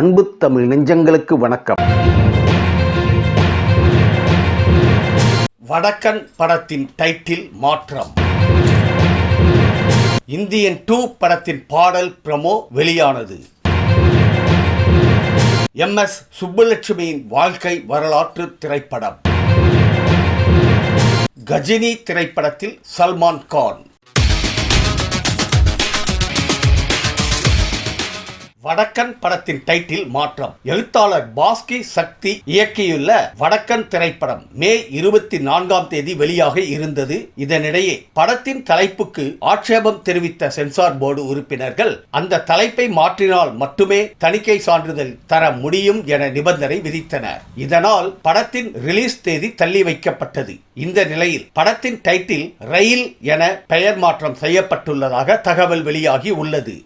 அன்பு தமிழ் நெஞ்சங்களுக்கு வணக்கம். வடக்கன் படத்தின் டைட்டில் மாற்றம். இந்தியன் டூ படத்தின் பாடல் பிரமோ வெளியானது. எம் எஸ் சுப்புலட்சுமியின் வாழ்க்கை வரலாற்று திரைப்படம். கஜினி திரைப்படத்தில் சல்மான் கான். வடக்கன் படத்தின் டைட்டில் மாற்றம். எழுத்தாளர் பாஸ்கி சக்தி இயக்கியுள்ள வடக்கன் திரைப்படம் மே இருபத்தி நான்காம் தேதி வெளியாக இருந்தது. இதனிடையே படத்தின் தலைப்புக்கு ஆட்சேபம் தெரிவித்த சென்சார் போர்டு உறுப்பினர்கள் அந்த தலைப்பை மாற்றினால் மட்டுமே தணிக்கை சான்றிதழ் தர முடியும் என நிபந்தனை விதித்தனர். இதனால் படத்தின் ரிலீஸ் தேதி தள்ளி வைக்கப்பட்டது. இந்த நிலையில் படத்தின் டைட்டில் ரயில் என பெயர் மாற்றம் செய்யப்பட்டுள்ளதாக தகவல் வெளியாகி உள்ளது.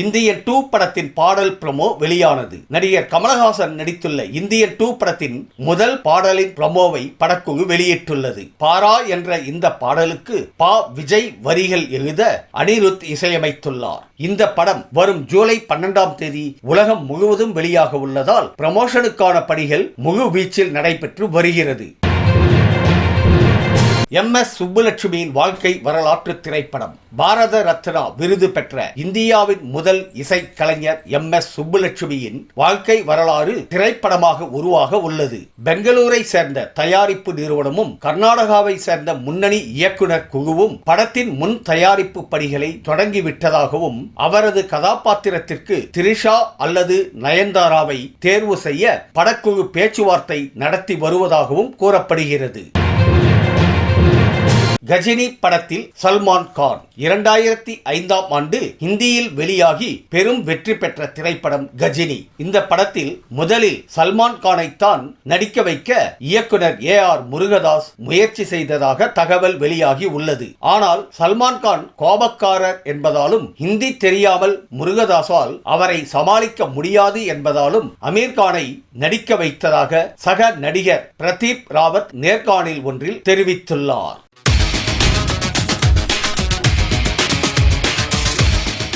இந்தியன் டூ படத்தின் பாடல் ப்ரமோ வெளியானது. நடிகர் கமலஹாசன் நடித்துள்ள இந்தியன் டூ படத்தின் முதல் பாடலின் ப்ரமோவை படக்குழு வெளியிட்டுள்ளது. பாரா என்ற இந்த பாடலுக்கு பா. விஜய் வரிகள் எழுத அனிருத் இசையமைத்துள்ளார். இந்த படம் வரும் ஜூலை பன்னெண்டாம் தேதி உலகம் முழுவதும் வெளியாக உள்ளதால் ப்ரமோஷனுக்கான பணிகள் முழு வீச்சில் நடைபெற்று வருகிறது. எம் எஸ் சுப்புலட்சுமியின் வாழ்க்கை வரலாற்று திரைப்படம். பாரத ரத்னா விருது பெற்ற இந்தியாவின் முதல் இசை கலைஞர் எம் எஸ் சுப்புலட்சுமியின் வாழ்க்கை வரலாறு திரைப்படமாக உருவாக உள்ளது. பெங்களூரை சேர்ந்த தயாரிப்பு நிறுவனமும் கர்நாடகாவை சேர்ந்த முன்னணி இயக்குனர் குழுவும் படத்தின் முன் தயாரிப்பு பணிகளை தொடங்கிவிட்டதாகவும் அவரது கதாபாத்திரத்திற்கு திரிஷா அல்லது நயன்தாராவை தேர்வு செய்ய படக்குழு பேச்சுவார்த்தை நடத்தி வருவதாகவும் கூறப்படுகிறது. கஜினி படத்தில் சல்மான் கான் இரண்டாயிரத்தி ஐந்தாம் ஆண்டு ஹிந்தியில் வெளியாகி பெரும் வெற்றி பெற்ற திரைப்படம் கஜினி. இந்த படத்தில் முதலில் சல்மான் கானைத்தான் நடிக்க வைக்க இயக்குனர் ஏ ஆர் முருகதாஸ் முயற்சி செய்ததாக தகவல் வெளியாகி உள்ளது. ஆனால் சல்மான் கான் கோபக்காரர் என்பதாலும் ஹிந்தி தெரியாமல் முருகதாஸால் அவரை சமாளிக்க முடியாது என்பதாலும் அமீர் கானை நடிக்க வைத்ததாக சக நடிகர் பிரதீப் ராவத் நேர்காணில் ஒன்றில் தெரிவித்துள்ளார்.